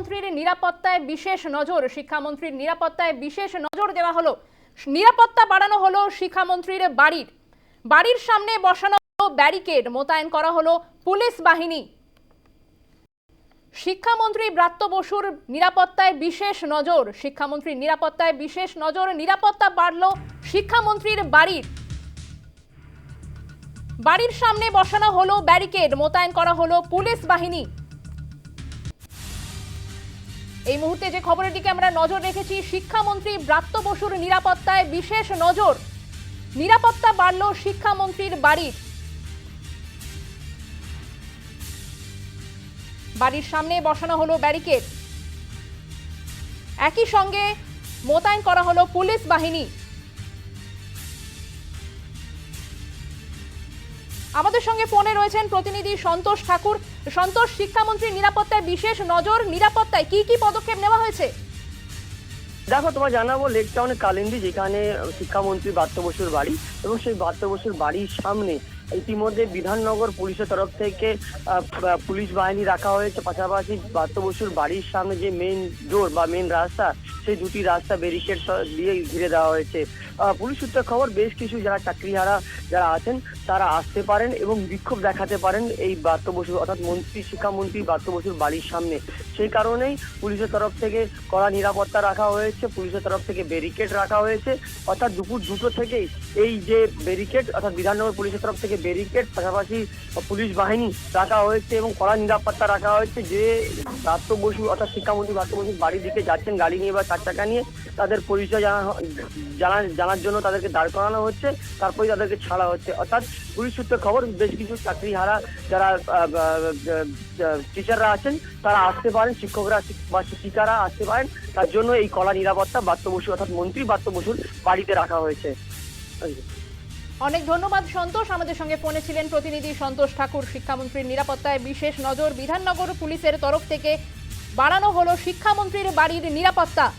শিক্ষামন্ত্রীর নিরাপত্তায় বিশেষ নজর, শিক্ষামন্ত্রীর নিরাপত্তায় বিশেষ নজর দেওয়া হলো। নিরাপত্তা বাড়ানো হলো শিক্ষামন্ত্রীর বাড়ির। বাড়ির সামনে বসানো হলো ব্যারিকেড, মোতায়েন করা হলো পুলিশ বাহিনী। শিক্ষামন্ত্রী ব্রাত্য বসুর নিরাপত্তায় বিশেষ নজর, শিক্ষামন্ত্রীর নিরাপত্তায় বিশেষ নজর, নিরাপত্তা বাড়ল শিক্ষামন্ত্রীর বাড়ির। বাড়ির সামনে বসানো হলো ব্যারিকেড, মোতায়েন করা হলো পুলিশ বাহিনী। এই মুহূর্তে যে খবরের দিকে আমরা নজর রেখেছি, শিক্ষামন্ত্রী ব্রাত্য বসুর নিরাপত্তায় বিশেষ নজর। নিরাপত্তা বাড়ল শিক্ষামন্ত্রীর বাড়ির বাড়ির সামনে বসানো হলো ব্যারিকেড। একই সঙ্গে মোতায়েন করা হলো পুলিশ বাহিনী। আমাদের সঙ্গে ফোনে রয়েছেন প্রতিনিধি সন্তোষ ঠাকুর। সন্তোষ, শিক্ষামন্ত্রীর নিরাপত্তায় বিশেষ নজর, নিরাপত্তায় কি কি পদক্ষেপ নেওয়া হয়েছে? দেখো তোমার জানাব লেক টাউনে কালিন্দি, যেখানে শিক্ষামন্ত্রী বার্ত বসুর বাড়ি এবং সেই বাত্য বসুর বাড়ির সামনে ইতিমধ্যে বিধাননগর পুলিশের তরফ থেকে পুলিশ বাহিনী রাখা হয়েছে। পাশাপাশি বার্ত বসুর বাড়ির সামনে যে মেন ডোর বা মেন রাস্তা সেই দুটি রাস্তা ব্যারিকেড দিয়ে ঘিরে দেওয়া হয়েছে। পুলিশ সূত্রে খবর, বেশ কিছু যারা চাকরিহারা যারা আছেন, তারা আসতে পারেন এবং বিক্ষোভ দেখাতে পারেন এই বাত্য বসু অর্থাৎ মন্ত্রী, শিক্ষামন্ত্রী বাত্য বসুর বাড়ির সামনে। সেই কারণেই পুলিশের তরফ থেকে কড়া নিরাপত্তা রাখা হয়েছে, পুলিশের তরফ থেকে ব্যারিকেড রাখা হয়েছে। অর্থাৎ দুপুর দুটো থেকেই এই যে ব্যারিকেড, অর্থাৎ বিধাননগর পুলিশের তরফ থেকে ব্যারিকেড, পাশাপাশি পুলিশ বাহিনী রাখা হয়েছে এবং কড়া নিরাপত্তা রাখা হয়েছে যে বার্ত বসু, অর্থাৎ শিক্ষামন্ত্রী বার্ত বসুর বাড়ির দিকে যাচ্ছেন গাড়ি নিয়ে বা চার চাকা নিয়ে তাদের পরিচয় জানা জানা, জানার জন্য তাদেরকে দাঁড় করানো হচ্ছে তারপরে তাদেরকে ছাড়া হচ্ছে। অর্থাৎ পুলিশ সূত্রে খবর বেশ কিছু চাকরিহারা যারা টিচাররা আছেন, তারা আসতে পারেন, শিক্ষকরা শিক- বা শিক্ষিকারা আসতে পারেন। তার জন্য এই কলা নিরাপত্তা বাত্য বসু, অর্থাৎ মন্ত্রী বাত্য বসুর বাড়িতে রাখা হয়েছে। অনেক ধন্যবাদ, সন্তোষ। আমাদের সঙ্গে ফোনে ছিলেন প্রতিনিধি সন্তোষ ঠাকুর, শিক্ষামন্ত্রীর নিরাপত্তায় বিশেষ নজর। বিধাননগর পুলিশের তরফ থেকে বাড়ানো হলো শিক্ষামন্ত্রীর বাড়ির নিরাপত্তা।